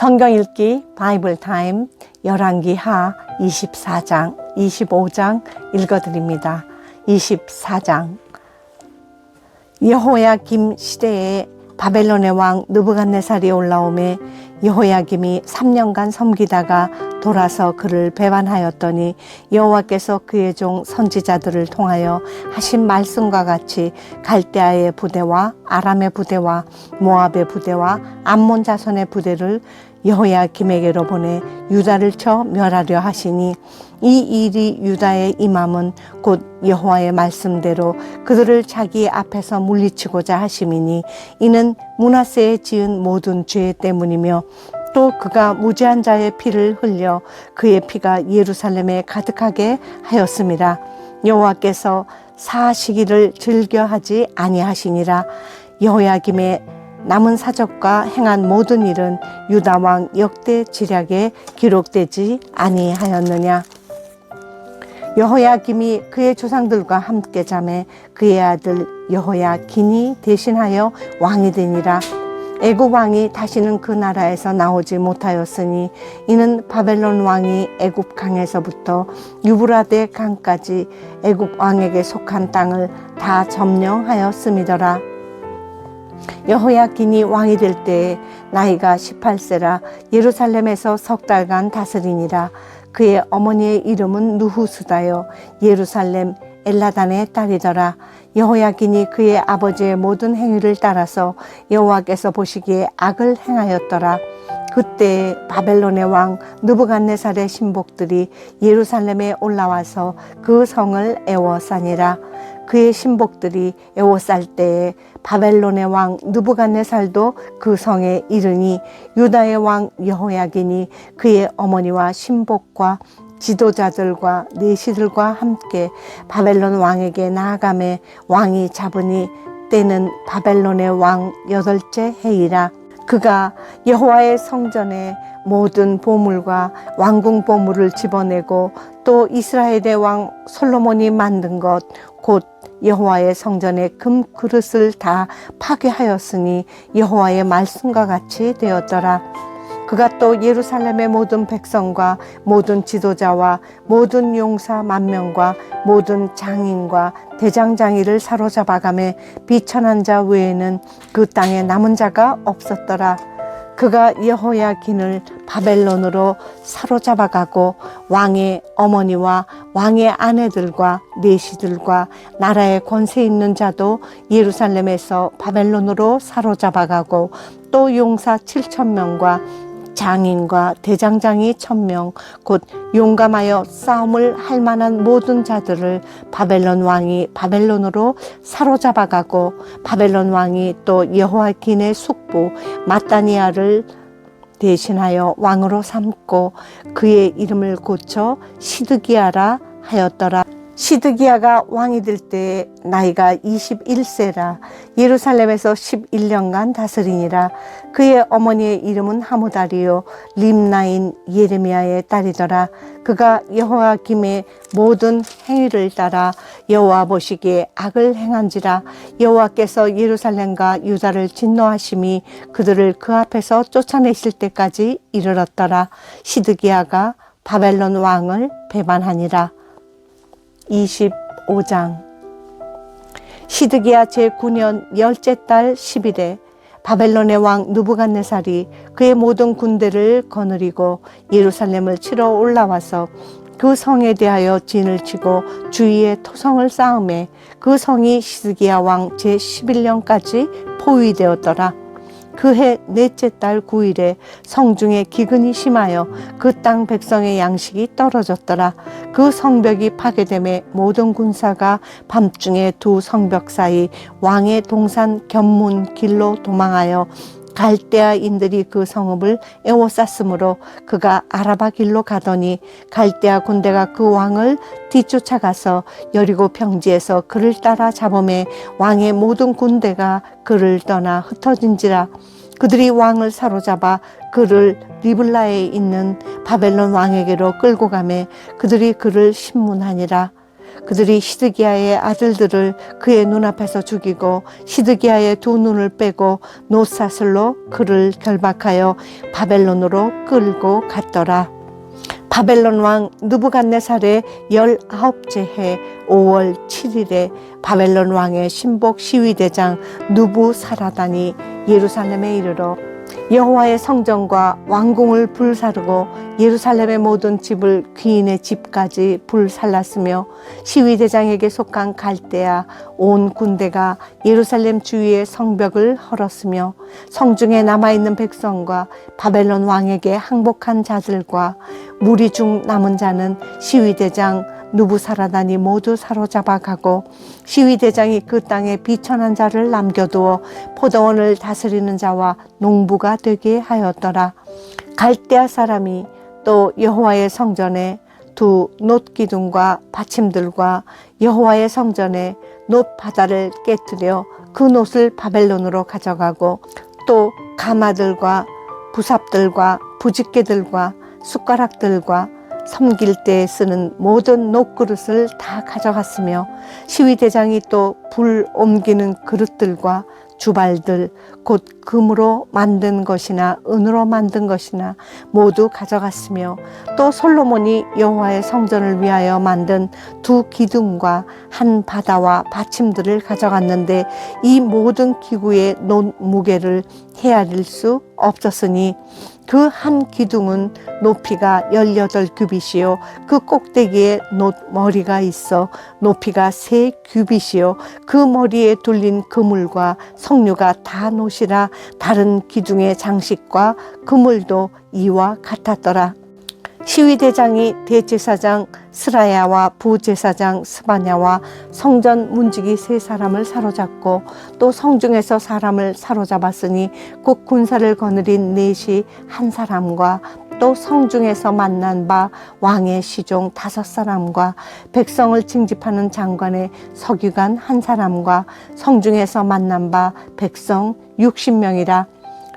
성경 읽기 바이블 타임 열왕기 하 24장, 25장 읽어드립니다. 24장 여호야김 시대에 바벨론의 왕 느부갓네살이 올라오매 여호야김이 3년간 섬기다가 돌아서 그를 배반하였더니 여호와께서 그의 종 선지자들을 통하여 하신 말씀과 같이 갈대아의 부대와 아람의 부대와 모압의 부대와 암몬 자손의 부대를 여호야김에게로 보내 유다를 쳐 멸하려 하시니 이 일이 유다의 임함은 곧 여호와의 말씀대로 그들을 자기 앞에서 물리치고자 하심이니 이는 문하세에 지은 모든 죄 때문이며 또 그가 무지한 자의 피를 흘려 그의 피가 예루살렘에 가득하게 하였습니다. 여호와께서 사시기를 즐겨하지 아니하시니라. 여호야김의 남은 사적과 행한 모든 일은 유다 왕 역대 지략에 기록되지 아니하였느냐? 여호야김이 그의 조상들과 함께 잠에 그의 아들 여호야긴이 대신하여 왕이 되니라 애굽 왕이 다시는 그 나라에서 나오지 못하였으니 이는 바벨론 왕이 애굽 강에서부터 유브라데 강까지 애굽 왕에게 속한 땅을 다 점령하였음이더라. 여호야긴이 왕이 될 때에 나이가 18세라 예루살렘에서 석 달간 다스리니라. 그의 어머니의 이름은 누후스다요. 예루살렘 엘라단의 딸이더라 여호야긴이 그의 아버지의 모든 행위를 따라서 여호와께서 보시기에 악을 행하였더라. 그때 바벨론의 왕 느부갓네살의 신복들이 예루살렘에 올라와서 그 성을 애워싸니라. 그의 신복들이 애워쌀 때에 바벨론의 왕 느부갓네살도 그 성에 이르니 유다의 왕 여호야긴이 그의 어머니와 신복과 지도자들과 내시들과 함께 바벨론 왕에게 나아가매 왕이 잡으니 때는 바벨론의 왕 여덟째 해이라 그가 여호와의 성전에 모든 보물과 왕궁 보물을 집어내고 또 이스라엘의 왕 솔로몬이 만든 것 곧 여호와의 성전의 금 그릇을 다 파괴하였으니 여호와의 말씀과 같이 되었더라. 그가 또 예루살렘의 모든 백성과 모든 지도자와 모든 용사 만 명과 모든 장인과 대장장이를 사로잡아가매 비천한 자 외에는 그 땅에 남은 자가 없었더라. 그가 여호야긴을 바벨론으로 사로잡아가고 왕의 어머니와 왕의 아내들과 내시들과 나라의 권세 있는 자도 예루살렘에서 바벨론으로 사로잡아가고 또 용사 7천 명과 장인과 대장장이 천명 곧 용감하여 싸움을 할 만한 모든 자들을 바벨론 왕이 바벨론으로 사로잡아가고 바벨론 왕이 또 여호와긴의 숙부 마따니아를 대신하여 왕으로 삼고 그의 이름을 고쳐 시드기야라 하였더라. 시드기야가 왕이 될때 나이가 21세라 예루살렘에서 11년간 다스리니라. 그의 어머니의 이름은 하무다리요. 림나인 예레미야의 딸이더라. 그가 여호와 김의 모든 행위를 따라 여호와 보시기에 악을 행한지라. 여호와께서 예루살렘과 유다를 진노하심이 그들을 그 앞에서 쫓아내실 때까지 이르렀더라. 시드기야가 바벨론 왕을 배반하니라 25장 시드기야 제9년 열째 달 10일에 바벨론의 왕 누부갓네살이 그의 모든 군대를 거느리고 예루살렘을 치러 올라와서 그 성에 대하여 진을 치고 주위에 토성을 쌓음에 그 성이 시드기야 왕 제11년까지 포위되었더라. 그해 넷째 달 9일에 성중에 기근이 심하여 그 땅 백성의 양식이 떨어졌더라. 그 성벽이 파괴됨에 모든 군사가 밤중에 두 성벽 사이 왕의 동산 견문 길로 도망하여 갈대아인들이 그 성읍을 에워쌌으므로 그가 아라바 길로 가더니 갈대아 군대가 그 왕을 뒤쫓아가서 여리고 평지에서 그를 따라 잡음에 왕의 모든 군대가 그를 떠나 흩어진지라. 그들이 왕을 사로잡아 그를 리블라에 있는 바벨론 왕에게로 끌고 가매 그들이 그를 신문하니라 그들이 시드기야의 아들들을 그의 눈앞에서 죽이고 시드기야의 두 눈을 빼고 노사슬로 그를 결박하여 바벨론으로 끌고 갔더라. 바벨론 왕 느부갓네살의 열아홉째 해 5월 7일에 바벨론 왕의 신복 시위대장 누부사라단이 예루살렘에 이르러 여호와의 성전과 왕궁을 불사르고 예루살렘의 모든 집을 귀인의 집까지 불살랐으며 시위대장에게 속한 갈대아 온 군대가 예루살렘 주위의 성벽을 헐었으며 성중에 남아있는 백성과 바벨론 왕에게 항복한 자들과 무리 중 남은 자는 시위대장 누부사라단이 모두 사로잡아 가고 시위대장이 그 땅에 비천한 자를 남겨두어 포도원을 다스리는 자와 농부가 되게 하였더라. 갈대아 사람이 또 여호와의 성전에 두 놋기둥과 받침들과 여호와의 성전에 놋 바다를 깨뜨려 그 놋을 바벨론으로 가져가고 또 가마들과 부삽들과 부집개들과 숟가락들과 섬길 때 쓰는 모든 녹그릇을 다 가져갔으며 시위대장이 또 불 옮기는 그릇들과 주발들 곧 금으로 만든 것이나 은으로 만든 것이나 모두 가져갔으며 또 솔로몬이 여호와의 성전을 위하여 만든 두 기둥과 한 바다와 받침들을 가져갔는데 이 모든 기구의 논 무게를 헤아릴 수 없었으니 그 한 기둥은 높이가 18규빗이요. 그 꼭대기에 높 머리가 있어 높이가 3규빗이요. 그 머리에 둘린 그물과 석류가 다 노시라 다른 기둥의 장식과 그물도 이와 같았더라 시위대장이 대제사장 스라야와 부제사장 스바냐와 성전 문지기 세 사람을 사로잡고 또 성중에서 사람을 사로잡았으니 곧 군사를 거느린 넷이 한 사람과 또 성중에서 만난 바 왕의 시종 다섯 사람과 백성을 징집하는 장관의 서기관 한 사람과 성중에서 만난 바 백성 육십 명이라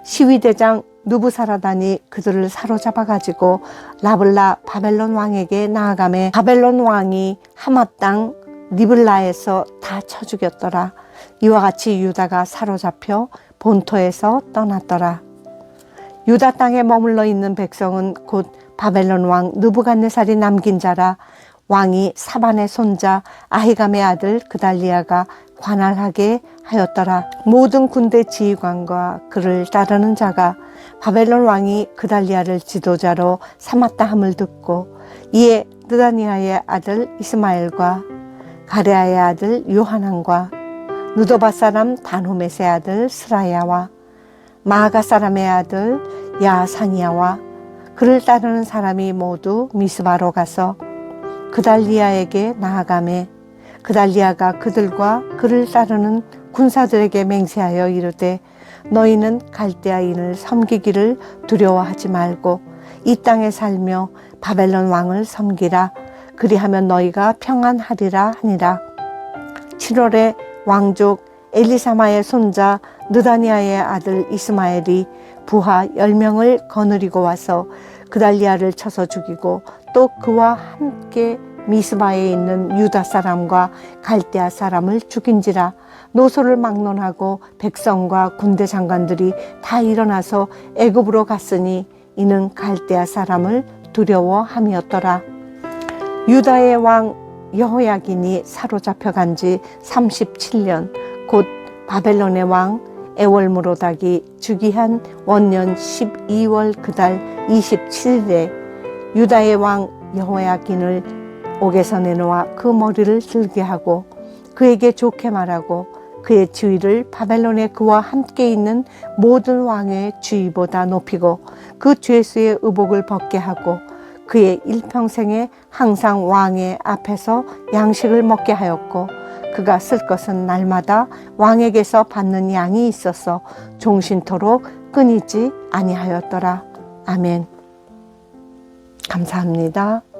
시위대장 누부사라단이 그들을 사로잡아 가지고 라블라 바벨론 왕에게 나아가매 바벨론 왕이 하마 땅 리블라에서 다 쳐 죽였더라. 이와 같이 유다가 사로잡혀 본토에서 떠났더라. 유다 땅에 머물러 있는 백성은 곧 바벨론 왕 느부갓네살이 남긴 자라 왕이 사반의 손자 아히감의 아들 그달리아가 관할하게 하였더라. 모든 군대 지휘관과 그를 따르는 자가 바벨론 왕이 그달리아를 지도자로 삼았다 함을 듣고 이에 느다니아의 아들 이스마엘과 가레아의 아들 요하난과 누도바 사람 단호메스의 아들 스라야와 마아가 사람의 아들 야사니아와 그를 따르는 사람이 모두 미스바로 가서 그달리아에게 나아가매 그달리아가 그들과 그를 따르는 군사들에게 맹세하여 이르되 너희는 갈대아인을 섬기기를 두려워하지 말고 이 땅에 살며 바벨론 왕을 섬기라. 그리하면 너희가 평안하리라 하니라. 7월에 왕족 엘리사마의 손자 느다니아의 아들 이스마엘이 부하 10명을 거느리고 와서 그달리아를 쳐서 죽이고 또 그와 함께 미스바에 있는 유다 사람과 갈대아 사람을 죽인지라 노소를 막론하고 백성과 군대 장관들이 다 일어나서 애굽으로 갔으니 이는 갈대아 사람을 두려워함이었더라. 유다의 왕 여호야긴이 사로잡혀 간지 37년 곧 바벨론의 왕 에월무로닥이 주기한 원년 12월 그달 27일에 유다의 왕 여호야긴을 옥에서 내놓아 그 머리를 들게 하고 그에게 좋게 말하고 그의 주위를 바벨론의 그와 함께 있는 모든 왕의 주위보다 높이고 그 죄수의 의복을 벗게 하고 그의 일평생에 항상 왕의 앞에서 양식을 먹게 하였고 그가 쓸 것은 날마다 왕에게서 받는 양이 있어서 종신토록 끊이지 아니하였더라. 아멘. 감사합니다.